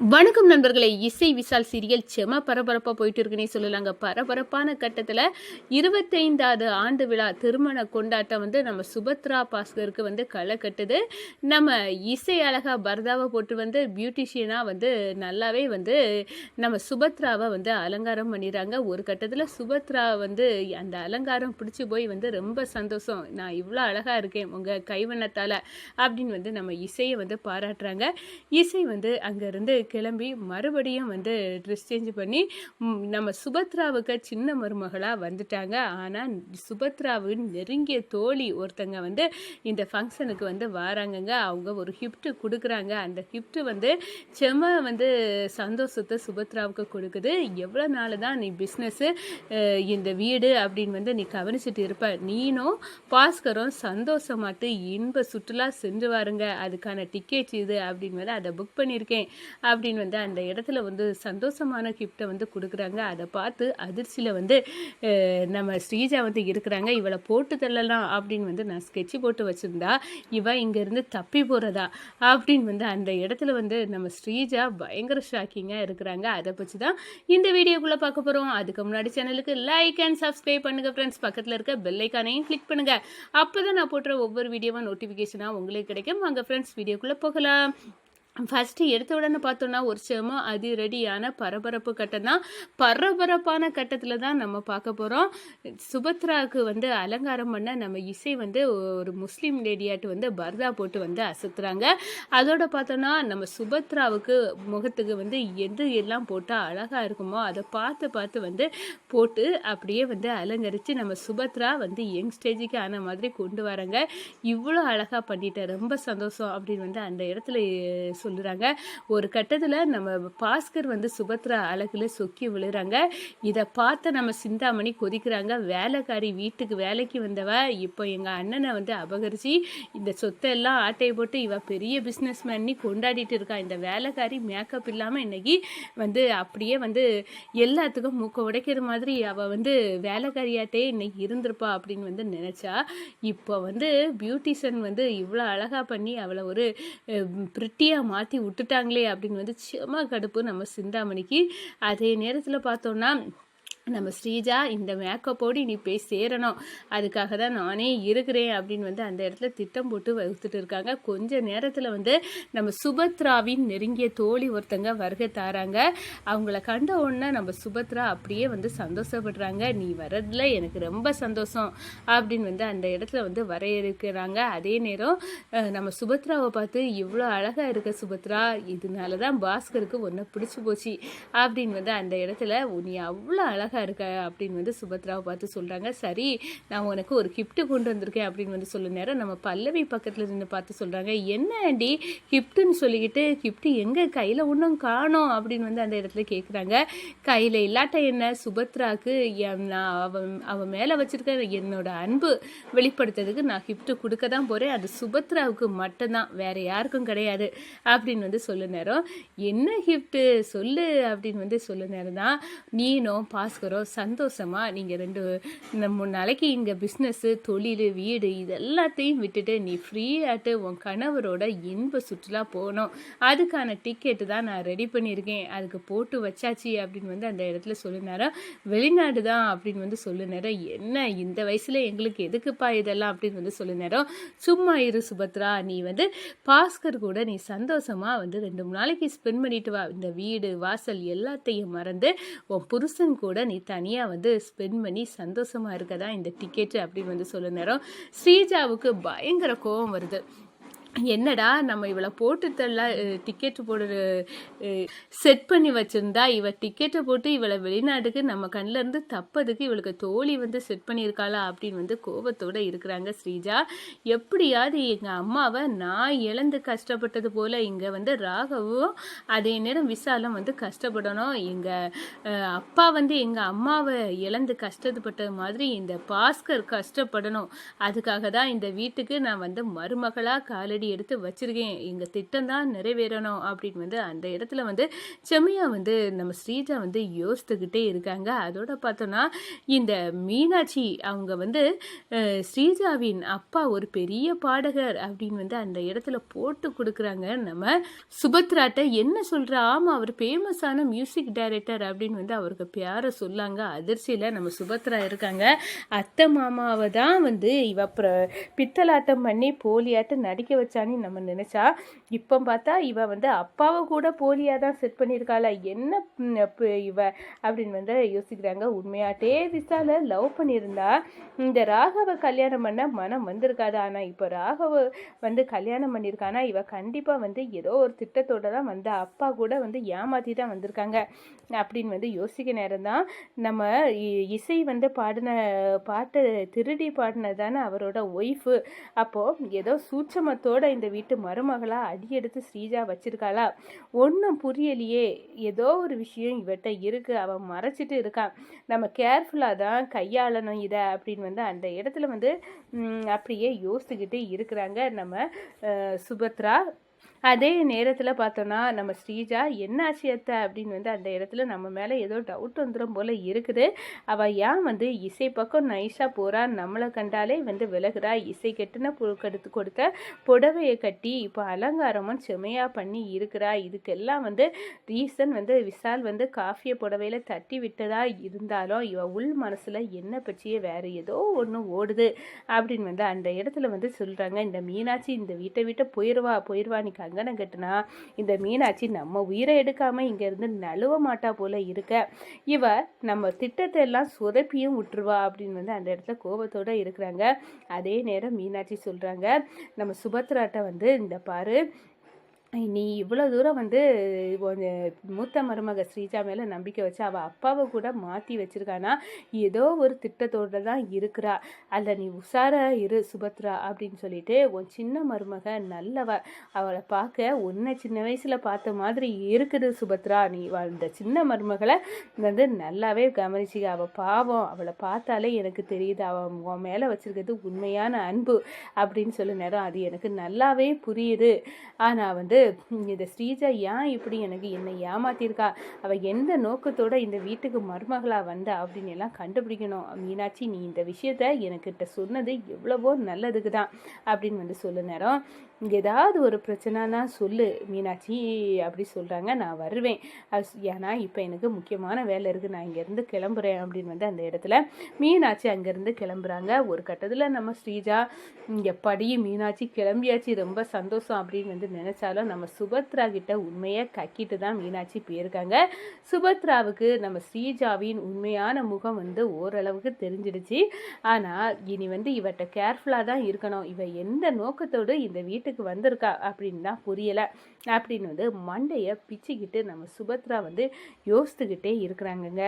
வணக்கம் நண்பர்களே. இசை விசால் சீரியல் செம பரபரப்பாக போயிட்டு இருக்குன்னே சொல்லலாங்க. பரபரப்பான கட்டத்தில் இருபத்தைந்தாவது ஆண்டு விழா திருமண கொண்டாட்டம் வந்து நம்ம சுபத்ரா பாஸ்கருக்கு வந்து களை கட்டுது. நம்ம இசை அழகா பரதாவை போட்டு வந்து பியூட்டிஷியனாக வந்து நல்லாவே வந்து நம்ம சுபத்ராவை வந்து அலங்காரம் பண்ணிடுறாங்க ஒரு கட்டத்தில் சுபத்ரா வந்து அந்த அலங்காரம் பிடிச்சி போய் வந்து ரொம்ப சந்தோஷம். நான் இவ்வளோ அழகாக இருக்கேன் உங்கள் கைவண்ணத்தால் அப்படின்னு வந்து நம்ம இசையை வந்து பாராட்டுறாங்க. இசை வந்து அங்கேருந்து கிளம்பி மறுபடியும் வந்து ட்ரெஸ் சேஞ்ச் பண்ணி நம்ம சுபத்ராவுக்கு சின்ன மருமகளாக வந்துட்டாங்க. ஆனால் சுபத்ராவின் நெருங்கிய தோழி ஒருத்தங்க வந்து இந்த ஃபங்க்ஷனுக்கு வந்து வராங்கங்க. அவங்க ஒரு கிஃப்ட்டு கொடுக்குறாங்க. அந்த கிஃப்ட்டு வந்து செம வந்து சந்தோஷத்தை சுபத்ராவுக்கு கொடுக்குது. எவ்வளோ நாள் தான் நீ பிஸ்னஸ்ஸு இந்த வீடு அப்படின்னு வந்து நீ கவனிச்சிட்டு இருப்ப. நீனும் பாஸ்கரும் சந்தோஷமாட்டு இன்ப சுற்றுலா சென்று வாருங்க. அதுக்கான டிக்கெட் இது அப்படின்னு வந்து அதை புக் பண்ணியிருக்கேன். அப்படின்னு வந்து அந்த இடத்துல வந்து சந்தோஷமான கிஃப்ட்டை வந்து கொடுக்குறாங்க. அதை பார்த்து அதிர்ச்சியில் வந்து நம்ம ஸ்ரீஜா வந்து இருக்கிறாங்க. இவளை போட்டு தள்ளலாம் அப்படின்னு வந்து நான் ஸ்கெட்ச் போட்டு வச்சுருந்தா இவ இங்கேருந்து தப்பி போகிறதா அப்படின்னு வந்து அந்த இடத்துல வந்து நம்ம ஸ்ரீஜா பயங்கர ஷாக்கிங்காக இருக்கிறாங்க. அதை பற்றி தான் இந்த வீடியோக்குள்ளே பார்க்க போகிறோம் அதுக்கு முன்னாடி சேனலுக்கு லைக் அண்ட் சப்ஸ்கிரைப் பண்ணுங்கள் ஃப்ரெண்ட்ஸ் பக்கத்தில் இருக்க பெல்லைக்கானையும் கிளிக் பண்ணுங்கள் அப்போ தான் நான் போடுற ஒவ்வொரு வீடியோவாக நோட்டிஃபிகேஷனாக உங்களுக்கு கிடைக்கும். வாங்க ஃப்ரெண்ட்ஸ் வீடியோக்குள்ளே போகலாம். ஃபஸ்ட்டு எடுத்த உடனே பார்த்தோன்னா ஒரு செம அதிரடியான பரபரப்பு கட்டம் தான். பரபரப்பான கட்டத்தில் தான் நம்ம பார்க்க போகிறோம் சுபத்ராவுக்கு வந்து அலங்காரம் பண்ண நம்ம இசை வந்து ஒரு முஸ்லீம் லேடியாட்டு வந்து பர்தா போட்டு வந்து அசத்துறாங்க. அதோட பார்த்தோன்னா நம்ம சுபத்ராவுக்கு முகத்துக்கு வந்து எது எல்லாம் போட்டால் அழகாக இருக்குமோ அதை பார்த்து பார்த்து வந்து போட்டு அப்படியே வந்து அலங்கரித்து நம்ம சுபத்ரா வந்து யங் ஸ்டேஜுக்கு ஆன மாதிரி கொண்டு வராங்க. இவ்வளோ அழகாக பண்ணிட்டேன். ரொம்ப சந்தோஷம் அப்படின்னு வந்து அந்த இடத்துல சொல்லுறாங்க. ஒரு கட்டத்தில் நம்ம பாஸ்கர் வந்து சுபத்ரா அழகில் சொக்கி விழுறாங்க. இதை பார்த்து நம்ம சிந்தாமணி கொதிக்கிறாங்க. வேலைக்காரி வீட்டுக்கு வேலைக்கு வந்தவ இப்போ எங்கள் அண்ணனை வந்து அபகரித்து இந்த சொத்தை எல்லாம் ஆட்டையை போட்டு இவ பெரிய பிஸ்னஸ் மேன் கொண்டாடிட்டு இருக்கா. இந்த வேலைக்காரி மேக்கப் இல்லாமல் இன்னைக்கு வந்து அப்படியே வந்து எல்லாத்துக்கும் மூக்க உடைக்கிற மாதிரி அவள் வந்து வேலைக்காரியாட்டே இன்னைக்கு இருந்திருப்பா அப்படின்னு வந்து நினச்சா. இப்போ வந்து பியூட்டிஷன் வந்து இவ்வளோ அழகாக பண்ணி அவளை ஒரு பிரிட்டியாக மாற்றி விட்டுட்டாங்களே அப்படின்னு வந்து செம கடுப்பு நம்ம சிந்தாமணிக்கு. அதே நேரத்தில் பார்த்தோன்னா நம்ம ஸ்ரீஜா இந்த மேக்கப்போடு நீ போய் சேரணும். அதுக்காக தான் நானே இருக்கிறேன் அப்படின்னு வந்து அந்த இடத்துல திட்டம் போட்டு வகுத்துட்டு இருக்காங்க. கொஞ்ச நேரத்தில் வந்து நம்ம சுபத்ராவின் நெருங்கிய தோழி ஒருத்தங்க வருகை தாராங்க. அவங்கள கண்ட உடனே நம்ம சுபத்ரா அப்படியே வந்து சந்தோஷப்படுறாங்க. நீ வர்றதுல எனக்கு ரொம்ப சந்தோஷம் அப்படின்னு வந்து அந்த இடத்துல வந்து வரையறுக்கிறாங்க. அதே நேரம் நம்ம சுபத்ராவை பார்த்து இவ்வளோ அழகாக இருக்க சுபத்ரா இதனால தான் பாஸ்கருக்கு ஒன்றை பிடிச்சி போச்சு அப்படின்னு வந்து அந்த இடத்துல நீ அவ்வளோ அழகாக இருக்க அப்படின்னு வந்து சுபத்ராவை பார்த்து சொல்கிறாங்க சரி நான் உனக்கு ஒரு கிஃப்ட்டு கொண்டு வந்திருக்கேன் அப்படின்னு வந்து சொல்ல நேரம் நம்ம பல்லவி பக்கத்தில் நின்று பார்த்து சொல்கிறாங்க என்ன ஆண்டி கிஃப்ட்டுன்னு சொல்லிக்கிட்டு கிஃப்ட்டு எங்கே கையில் ஒன்றும் காணோம்? அப்படின்னு வந்து அந்த இடத்துல கேட்குறாங்க கையில் இல்லாட்ட என்ன? சுபத்ராக்கு என் நான் அவன் அவன் மேலே வச்சுருக்க என்னோட அன்பு வெளிப்படுத்துறதுக்கு நான் கிஃப்ட்டு கொடுக்க தான் போகிறேன் அது சுபத்ராவுக்கு மட்டும்தான் வேறு யாருக்கும் கிடையாது அப்படின்னு வந்து சொல்ல நேரம். என்ன கிஃப்ட்டு சொல்லு அப்படின்னு வந்து சொல்ல நேரம் தான் நீனும் பாஸ்கர் இருக்கிறோம் சந்தோஷமா நீங்கள் ரெண்டு இந்த மூணு நாளைக்கு இங்கே பிஸ்னஸ்ஸு தொழில் வீடு இது எல்லாத்தையும் விட்டுட்டு நீ ஃப்ரீயாட்டு உன் கணவரோட இன்ப சுற்றுலா போகணும். அதுக்கான டிக்கெட்டு தான் நான் ரெடி பண்ணியிருக்கேன். அதுக்கு போட்டு வச்சாச்சு அப்படின்னு வந்து அந்த இடத்துல சொல்லினாரோ? வெளிநாடு தான் அப்படின்னு வந்து சொல்லினாரோ? என்ன இந்த வயசில் எங்களுக்கு எதுக்குப்பா இதெல்லாம் அப்படின்னு வந்து சொல்லினாரோ? சும்மா இரு சுபத்ரா நீ வந்து பாஸ்கர் கூட நீ சந்தோஷமா வந்து ரெண்டு மூணு நாளைக்கு ஸ்பெண்ட் பண்ணிட்டு வா. இந்த வீடு வாசல் எல்லாத்தையும் மறந்து உன் புருஷன் கூட நீ தனியாக வந்து ஸ்பெண்ட் பண்ணி சந்தோஷமாக இருக்க தான் இந்த டிக்கெட்டு அப்படின்னு வந்து சொல்ல நேரம் ஸ்ரீஜாவுக்கு பயங்கர கோபம் வருது. என்னடா நம்ம இவளை போட்டு தள்ள டிக்கெட்டு போடுற செட் பண்ணி வச்சுருந்தா இவள் டிக்கெட்டை போட்டு இவளை வெளிநாட்டுக்கு நம்ம கண்ணிலேருந்து தப்பதுக்கு இவளுக்கு தோழி வந்து செட் பண்ணியிருக்காளா அப்படின்னு வந்து கோபத்தோட இருக்கிறாங்க ஸ்ரீஜா. எப்படியாவது எங்கள் அம்மாவை நான் இழந்து கஷ்டப்பட்டது போல் இங்கே வந்து ராகவும் அதே நேரம் விசாலம் வந்து கஷ்டப்படணும். எங்கள் அப்பா வந்து எங்கள் அம்மாவை இழந்து கஷ்டப்பட்டது மாதிரி இந்த பாஸ்கர் கஷ்டப்படணும். அதுக்காக தான் இந்த வீட்டுக்கு நான் வந்து மருமகளாக காலடி எடுத்து வச்சிருக்கேன். எங்கள் திட்டம் தான் நிறைவேறணும் அப்படின்னு வந்து அந்த இடத்துல வந்து செம்மையாக வந்து நம்ம ஸ்ரீஜா வந்து யோசித்துக்கிட்டே இருக்காங்க. அதோட பார்த்தோன்னா இந்த மீனாட்சி அவங்க வந்து ஸ்ரீஜாவின் அப்பா ஒரு பெரிய பாடகர் அப்படின்னு வந்து அந்த இடத்துல போட்டு கொடுக்குறாங்க. நம்ம சுபத்ராட்ட என்ன சொல்கிற ஆமாம் அவர் ஃபேமஸான மியூசிக் டைரக்டர் அப்படின்னு வந்து அவருக்கு பேரை சொல்லாங்க. அதிர்ச்சியில் நம்ம சுபத்ரா இருக்காங்க. அத்தை மாமாவை தான் வந்து இவ பித்தலாட்டம் பண்ணி போலியாட்டம் நடிக்க வச்சான்னு நம்ம நினைச்சா இப்போ பார்த்தா இவ வந்து அப்பாவை கூட போலியாக தான் செட் பண்ணியிருக்காளா என்ன இப்போ இவ? அப்படின்னு வந்து யோசிக்கிறாங்க. உண்மையாட்டே விசால லவ் பண்ணியிருந்தா இந்த ராகவை கல்யாணம் பண்ண மனம் வந்திருக்காது. ஆனால் இப்போ ராகவ வந்து கல்யாணம் பண்ணியிருக்கானா? இவ கண்டிப்பாக வந்து ஏதோ ஒரு திட்டத்தோட தான் வந்து அப்பா கூட வந்து ஏமாற்றி தான் வந்திருக்காங்க. அப்படின்னு வந்து யோசிக்க நேரம் தான் நம்ம இ- இசை வந்து பாடின பாட்டை திருடி பாடினது தானே அவரோட ஒய்ஃபு அப்போது ஏதோ சூட்சமத்தோட இந்த வீட்டு மருமகளா அடி எடுத்து ஸ்ரீஜா வச்சிருக்காளா? ஒன்றும் புரியலையே. ஏதோ ஒரு விஷயம் இவட்ட இருக்கு. அவன் மறைச்சிட்டு இருக்கான் நம்ம கேர்ஃபுல்லாக தான் கையாளணும் இதை அப்படின்னு வந்து அந்த இடத்துல வந்து அப்படியே யோசிச்சுக்கிட்டு இருக்கிறாங்க. நம்ம சுபத்ரா அதே நேரத்தில் பார்த்தோன்னா நம்ம ஸ்ரீஜா என்ன ஆச்சு அத்தை? அப்படின்னு வந்து அந்த இடத்துல நம்ம மேலே ஏதோ டவுட் வந்துடும் போல் இருக்குது. அவள் ஏன் வந்து இசை பக்கம் நைஸாக போகிறா நம்மளை கண்டாலே வந்து விலகுறா? இசை கெட்டுன கடுத்து கொடுத்த புடவையை கட்டி இப்போ அலங்காரமும் செமையாக பண்ணி இருக்கிறா? இதுக்கெல்லாம் வந்து ரீசன் வந்து விசால் வந்து காஃபியை புடவையில் தட்டி விட்டதா இருந்தாலும் இவ உள் மனசில் என்ன பற்றியே வேறு ஏதோ ஒன்று ஓடுது அப்படின்னு வந்து அந்த இடத்துல வந்து சொல்கிறாங்க இந்த மீனாட்சி இந்த வீட்டை விட்டு போயிடுவா போயிடுவா நீ கங்கணம் கட்டினா இந்த மீனாட்சி நம்ம உயிரை எடுக்காமல் இங்கேருந்து நழுவ மாட்டா போல இருக்க. இவ நம்ம திட்டத்தை எல்லாம் சொதப்பியும் விட்டுருவா அப்படின்னு வந்து அந்த இடத்துல கோபத்தோடு இருக்கிறாங்க. அதே நேரம் மீனாட்சி சொல்கிறாங்க நம்ம சுபத்ராட்ட வந்து இந்த பாரு நீ இவ்வளோ தூரம் வந்து உன்னை மூத்த மருமக ஸ்ரீஜா மேலே நம்பிக்கை வச்சு அவள் அப்பாவை கூட மாற்றி வச்சுருக்கானா? ஏதோ ஒரு திட்டத்தோட தான் இருக்கிறா. அல்ல நீ உஷாரா இரு சுபத்ரா அப்படின்னு சொல்லிட்டு உன் சின்ன மருமக நல்லவ. அவளை பார்க்க உன்னை சின்ன வயசில் பார்த்த மாதிரி இருக்குது சுபத்ரா. நீ அந்த சின்ன மருமகளை வந்து நல்லாவே கவனிச்சிக்க. அவள் பாவம். அவளை பார்த்தாலே எனக்கு தெரியுது. அவன் உன் மேலே வச்சுருக்கிறது உண்மையான அன்பு அப்படின்னு சொல்ல நேரம் அது எனக்கு நல்லாவே புரியுது. ஆனால் வந்து இந்த ஸ்ரீஜா ஏன் இப்படி எனக்கு என்னை ஏமாத்தியிருக்கா அவள் எந்த நோக்கத்தோட இந்த வீட்டுக்கு மருமகளா வந்தா அப்படின்னு எல்லாம் கண்டுபிடிக்கணும். மீனாட்சி நீ இந்த விஷயத்த எனக்கிட்ட சொன்னது எவ்வளவோ நல்லதுக்கு தான் அப்படின்னு வந்து சொல்ல நேரம் ஏதாவது ஒரு பிரச்சனைனா சொல்லு. மீனாட்சி அப்படி சொல்கிறாங்க நான் வருவேன். அது ஏன்னா இப்போ எனக்கு முக்கியமான வேலை இருக்குது நான் இங்கேருந்து கிளம்புறேன் அப்படின்னு வந்து அந்த இடத்துல மீனாட்சி அங்கேருந்து கிளம்புறாங்க. ஒரு கட்டத்தில் நம்ம ஸ்ரீஜா எப்படியும் மீனாட்சி கிளம்பியாச்சு. ரொம்ப சந்தோஷம் அப்படின்னு வந்து நினச்சாலும் நம்ம சுபத்ரா கிட்ட உண்மையை கக்கிட்டு தான் மீனாட்சி போயிருக்காங்க. சுபத்ராவுக்கு நம்ம ஸ்ரீஜாவின் உண்மையான முகம் வந்து ஓரளவுக்கு தெரிஞ்சிடுச்சு. ஆனால் இனி வந்து இவட்ட கேர்ஃபுல்லாக தான் இருக்கணும். இவ எந்த நோக்கத்தோடு இந்த வீட்டுக்கு வந்திருக்கா அப்படின்னு தான் புரியலை. அப்படின்னு வந்து மண்டையை பிச்சுக்கிட்டு நம்ம சுபத்ரா வந்து யோசித்துக்கிட்டே இருக்கிறாங்கங்க.